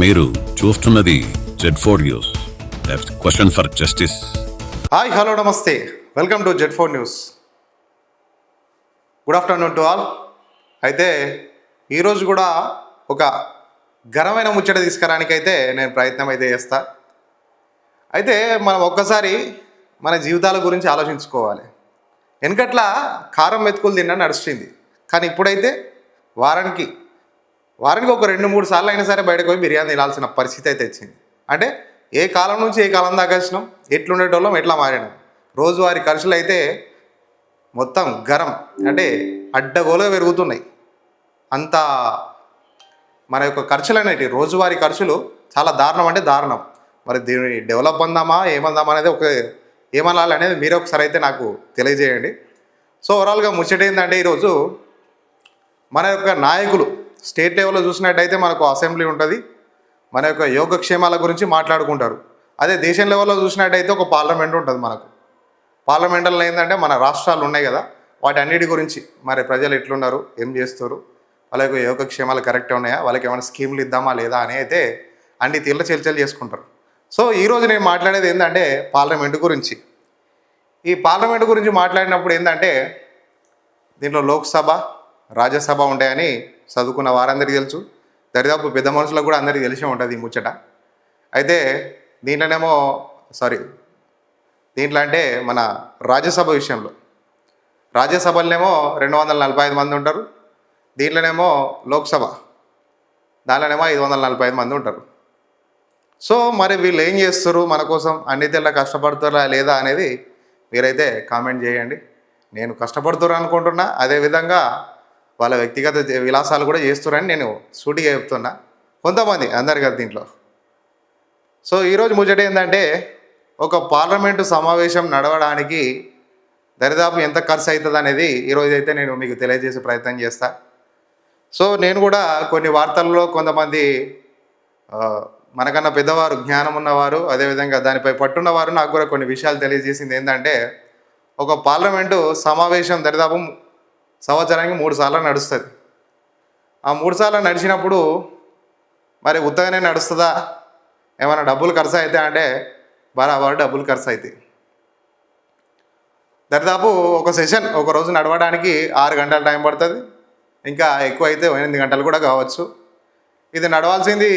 మీరు చూస్తున్నది Z four news question for justice hi hello నమస్తే. Welcome to Z four news good afternoon to all అయితే ఈరోజు కూడా ఒక ఘనమైన ముచ్చట తీసుకురానికి అయితే నేను ప్రయత్నం అయితే చేస్తా. అయితే మనం ఒక్కసారి మన జీవితాల గురించి ఆలోచించుకోవాలి. వెనకట్లా కారం మెతుకులు తిన్నా నడుస్తుంది. కానీ ఇప్పుడైతే వారానికి వారానికి ఒక రెండు మూడు సార్లు అయినా సరే బయటకు పోయి బిర్యానీ తినాల్సిన పరిస్థితి అయితే వచ్చింది. అంటే ఏ కాలం నుంచి ఏ కాలం దాకా వచ్చినాం? ఎట్లుండేటోళ్ళం? ఎట్లా మారినాం? రోజువారి ఖర్చులు అయితే మొత్తం గరం. అంటే అడ్డగోలుగా పెరుగుతున్నాయి. అంత మన యొక్క ఖర్చులు అనేవి రోజువారీ ఖర్చులు చాలా దారుణం అంటే దారుణం. మరి దీన్ని డెవలప్ అందామా ఏమందామా అనేది ఒక ఏమనాలి అనేది మీరే ఒకసారి అయితే నాకు తెలియజేయండి. సో ఓవరాల్గా ముచ్చట ఏంటంటే ఈరోజు మన యొక్క నాయకులు స్టేట్ లెవెల్లో చూసినట్టయితే మనకు అసెంబ్లీ ఉంటుంది. మన యొక్క యోగక్షేమాల గురించి మాట్లాడుకుంటారు. అదే దేశం లెవెల్లో చూసినట్టయితే ఒక పార్లమెంట్ ఉంటుంది మనకు. పార్లమెంట్లో ఏంటంటే మన రాష్ట్రాలు ఉన్నాయి కదా వాటి అన్నిటి గురించి మరి ప్రజలు ఎట్లున్నారు ఏం చేస్తారు వాళ్ళ యొక్క యోగక్షేమాలు కరెక్టే ఉన్నాయా వాళ్ళకి ఏమైనా స్కీములు ఇద్దామా లేదా అని అయితే అన్ని తీర్ల చర్చలు చేసుకుంటారు. సో ఈరోజు నేను మాట్లాడేది ఏంటంటే పార్లమెంటు గురించి. ఈ పార్లమెంటు గురించి మాట్లాడినప్పుడు ఏంటంటే దీంట్లో లోక్సభ రాజ్యసభ ఉంటాయని చదువుకున్న వారందరికీ తెలుసు. దరిదాపు పెద్ద మనుషులకు కూడా అందరికీ తెలిసే ఉంటుంది ఈ ముచ్చట. అయితే దీంట్లోనేమో సారీ దీంట్లో అంటే మన రాజ్యసభ విషయంలో. రాజ్యసభలోనేమో రెండు వందల నలభై ఐదు మంది ఉంటారు. దీంట్లోనేమో లోక్సభ. దాంట్లోనేమో ఐదు వందల నలభై ఐదు మంది ఉంటారు. సో మరి వీళ్ళు ఏం చేస్తారు మన కోసం అన్ని తెల్ల కష్టపడుతారా లేదా అనేది మీరైతే కామెంట్ చేయండి. నేను కష్టపడుతున్నారు అనుకుంటున్నా. అదేవిధంగా వాళ్ళ వ్యక్తిగత విలాసాలు కూడా చేస్తున్నారని నేను సూటిగా చెప్తున్నా. కొంతమంది అందరు కదా దీంట్లో. సో ఈరోజు ముచ్చట ఏంటంటే ఒక పార్లమెంటు సమావేశం నడవడానికి దరిదాపు ఎంత ఖర్చు అవుతుంది అనేది ఈరోజు అయితే నేను మీకు తెలియజేసే ప్రయత్నం చేస్తా. సో నేను కూడా కొన్ని వార్తల్లో కొంతమంది మనకన్నా పెద్దవారు జ్ఞానం ఉన్నవారు అదేవిధంగా దానిపై పట్టున్నవారు నాకు కూడా కొన్ని విషయాలు తెలియజేసింది ఏంటంటే ఒక పార్లమెంటు సమావేశం దరిదాపు సంవత్సరానికి మూడు సార్లు నడుస్తుంది. ఆ మూడు సార్లు నడిచినప్పుడు మరి ఉత్తగానే నడుస్తుందా? ఏమైనా డబ్బులు ఖర్చు అయితే అంటే బరాబర్ డబ్బులు ఖర్చు అవుతాయి దరిదాపు ఒక సెషన్ ఒక రోజు నడవడానికి ఆరు గంటల టైం పడుతుంది. ఇంకా ఎక్కువ అయితే ఎనిమిది గంటలు కూడా కావచ్చు. ఇది నడవాల్సింది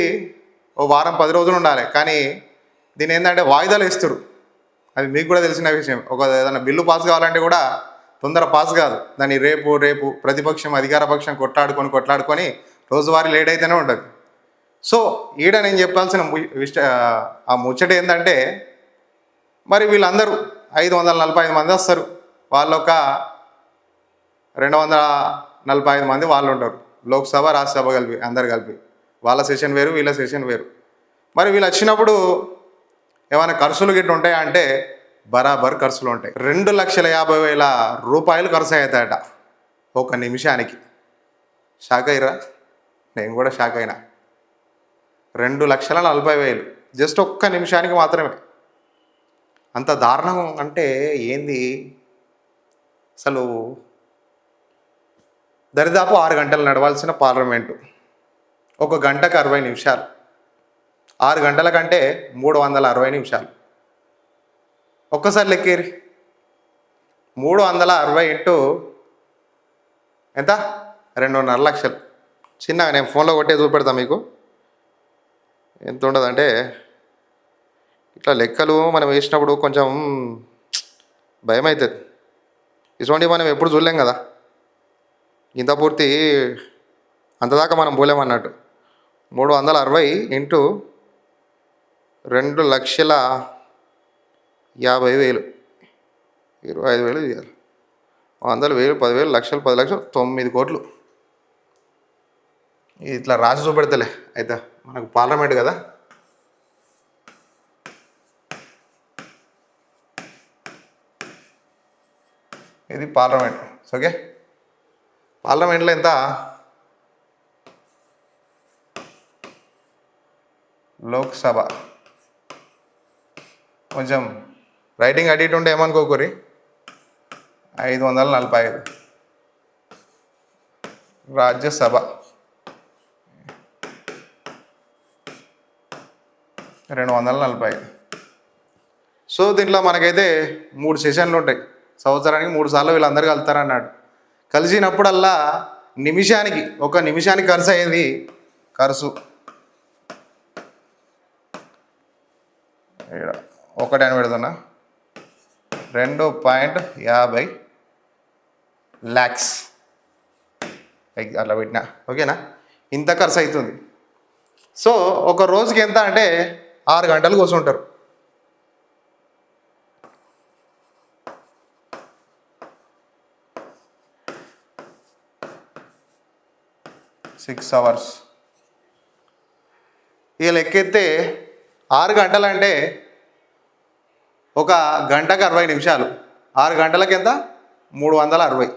ఓ వారం పది రోజులు ఉండాలి. కానీ దీని ఏంటంటే వాయిదాలు ఇస్తారు అది మీకు కూడా తెలిసిన విషయం. ఒక ఏదైనా బిల్లు పాస్ కావాలంటే కూడా తొందర పాస్ కాదు. దాన్ని రేపు రేపు ప్రతిపక్షం అధికార పక్షం కొట్లాడుకొని కొట్లాడుకొని రోజువారీ లేట్ అయితేనే ఉంటుంది సో ఈడ నేను చెప్పాల్సిన ఆ ముచ్చట ఏంటంటే మరి వీళ్ళందరూ ఐదు వందల నలభై ఐదు మంది వస్తారు. వాళ్ళొక రెండు వందల నలభై ఐదు మంది వాళ్ళు ఉంటారు. లోక్సభ రాజ్యసభ కలిపి అందరు కలిపి. వాళ్ళ సెషన్ వేరు వీళ్ళ సెషన్ వేరు. మరి వీళ్ళు వచ్చినప్పుడు ఏమైనా ఖర్చులు గిట్ట ఉంటాయా అంటే బరాబర్ ఖర్చులు ఉంటాయి. రెండు లక్షల యాభై వేల రూపాయలు ఖర్చు అవుతాయట ఒక నిమిషానికి. షాక్ అయ్యరా? నేను కూడా షాక్ అయినా. రెండు లక్షల నలభై వేలు. జస్ట్ ఒక్క నిమిషానికి మాత్రమే. అంత దారుణం అంటే ఏంది? అసలు దరిదాపు ఆరు గంటలు నడవాల్సిన పార్లమెంటు. ఒక గంటకు అరవై నిమిషాలు. ఆరు గంటల కంటే మూడు వందల అరవై నిమిషాలు. ఒక్కసారి లెక్కేరి. మూడు వందల అరవై ఇంటూ ఎంత? రెండున్నర లక్షలు. చిన్నగా నేను ఫోన్లో కొట్టే చూపెడతా మీకు. ఎంత ఉండదంటే ఇట్లా లెక్కలు మనం వేసినప్పుడు కొంచెం భయం అవుతుంది ఇటువంటి మనం ఎప్పుడు చూడలేం కదా. ఇంత పూర్తి అంతదాకా మనం పోలేమన్నట్టు మూడు వందల అరవై ఇంటూ రెండు లక్షల యాభై వేలు. ఇరవై ఐదు వేలు ఇవ్వాలి వందలు వేలు పదివేలు లక్షలు పది లక్షలు తొమ్మిది కోట్లు. ఇట్లా రాసి చూపెడతలే. అయితే మనకు పార్లమెంట్ కదా. ఇది పార్లమెంట్. ఓకే? పార్లమెంట్లో ఎంత? లోక్సభ. కొంచెం రైటింగ్ అడిట్ ఉంటే ఏమనుకోకూరి ఐదు వందల నలభై ఐదు. రాజ్యసభ. రెండు వందల నలభై ఐదు. సో దీంట్లో మనకైతే మూడు సెషన్లు ఉంటాయి. సంవత్సరానికి మూడు సార్లు వీళ్ళందరూ కలుతారన్నాడు. కలిసినప్పుడల్లా నిమిషానికి ఒక నిమిషానికి ఖర్చు అయ్యేది ఖర్చు. ఒకటి అని పెడుతున్నా రెండు పాయింట్ యాభై ల్యాక్స్ అట్లా పెట్టినా. ఓకేనా? ఇంత ఖర్చు అవుతుంది సో ఒక రోజుకి ఎంత అంటే ఆరు గంటలు కూర్చుంటారు. సిక్స్ అవర్స్ ఇక లెక్కెత్తే ఆరు గంటలంటే ఒక గంటకు అరవై నిమిషాలు. ఆరు గంటలకు ఎంత? మూడు వందల అరవై.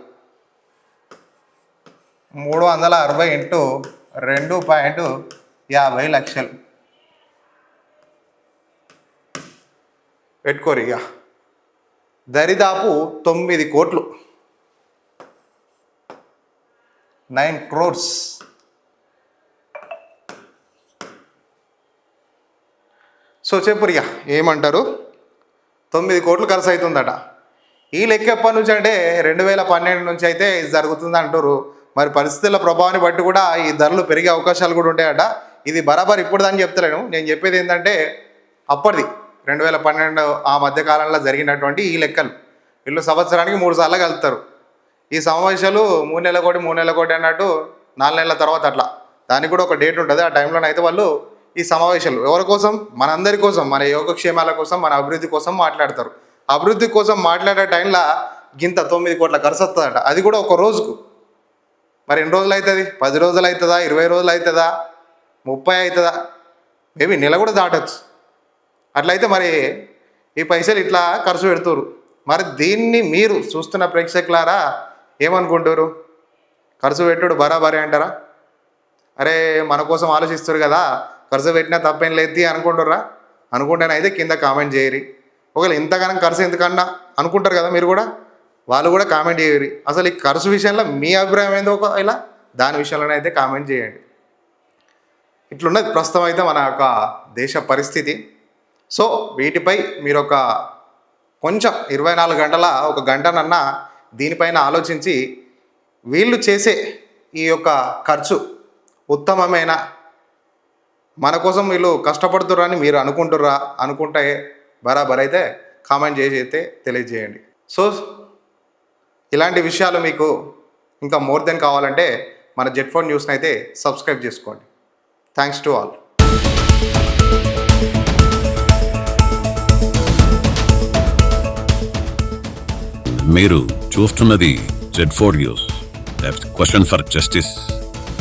మూడు వందల అరవై ఇంటూ రెండు పాయింట్ యాభై లక్షలు. పెట్టుకోరు ఇక. దరిదాపు తొమ్మిది కోట్లు. నైన్ క్రోర్స్. సో చెప్పురిగా ఇక ఏమంటారు? తొమ్మిది కోట్లు ఖర్చు అవుతుందట ఈ లెక్క ఎప్పటి నుంచి అంటే రెండు వేల పన్నెండు నుంచి అయితే ఇది జరుగుతుంది అంటారు మరి పరిస్థితుల ప్రభావాన్ని బట్టి కూడా ఈ ధరలు పెరిగే అవకాశాలు కూడా ఉంటాయట. ఇది బరాబర్ ఇప్పుడు దాన్ని చెప్తలేను. నేను చెప్పేది ఏంటంటే అప్పటిది రెండు వేల పన్నెండు ఆ మధ్యకాలంలో జరిగినటువంటి ఈ లెక్కలు. వీళ్ళు సంవత్సరానికి మూడు సార్లు కలుపుతారు. ఈ సమావేశాలు మూడు నెలల కోటి మూడు నెలల కోటి అన్నట్టు నాలుగు నెలల తర్వాత అట్లా. దానికి కూడా ఒక డేట్ ఉంటుంది. ఆ టైంలోనైతే వాళ్ళు ఈ సమావేశాలు ఎవరి కోసం? మనందరి కోసం మన యోగక్షేమాల కోసం మన అభివృద్ధి కోసం మాట్లాడతారు. అభివృద్ధి కోసం మాట్లాడే టైంలో గింత తొమ్మిది కోట్ల ఖర్చు వస్తుందట. అది కూడా ఒక రోజుకు. మరి ఎన్ని రోజులు అవుతుంది పది రోజులు అవుతుందా ఇరవై రోజులు అవుతుందా ముప్పై అవుతుందా మేబీ నెల కూడా దాటచ్చు. అట్లయితే మరి ఈ పైసలు ఇట్లా ఖర్చు పెడుతురు మరి దీన్ని మీరు చూస్తున్న ప్రేక్షకులారా ఏమనుకుంటారు ఖర్చు పెట్టుడు బరాబరే అంటారా? అరే మన కోసం ఆలోచిస్తారు కదా. ఖర్చు పెట్టినా తప్పేం లేదు అనుకుంటారా అనుకుంటేనైతే కింద కామెంట్ చేయరి. ఒకవేళ ఇంతగానం ఖర్చు ఎందుకన్నా? అనుకుంటారు కదా మీరు కూడా? వాళ్ళు కూడా కామెంట్ చేయరు. అసలు ఈ ఖర్చు విషయంలో మీ అభిప్రాయం ఏందో ఒక ఇలా దాని విషయంలోనైతే కామెంట్ చేయండి. ఇట్లున్నది ప్రస్తుతం అయితే మన యొక్క దేశ పరిస్థితి. సో వీటిపై మీరు ఒక కొంచెం ఇరవై నాలుగు గంటల ఒక గంటనన్నా దీనిపైన ఆలోచించి వీళ్ళు చేసే ఈ యొక్క ఖర్చు ఉత్తమమైన? మన కోసం వీళ్ళు కష్టపడుతుర్రని మీరు అనుకుంటుర్రా అనుకుంటే బరాబర్ అయితే కామెంట్ చేసి అయితే తెలియజేయండి. సో ఇలాంటి విషయాలు మీకు ఇంకా మోర్ దెన్ కావాలంటే మన జెట్ ఫోన్ న్యూస్ని అయితే సబ్స్క్రైబ్ చేసుకోండి. Thanks to all. మీరు చూస్తున్నది Z four news. Question for justice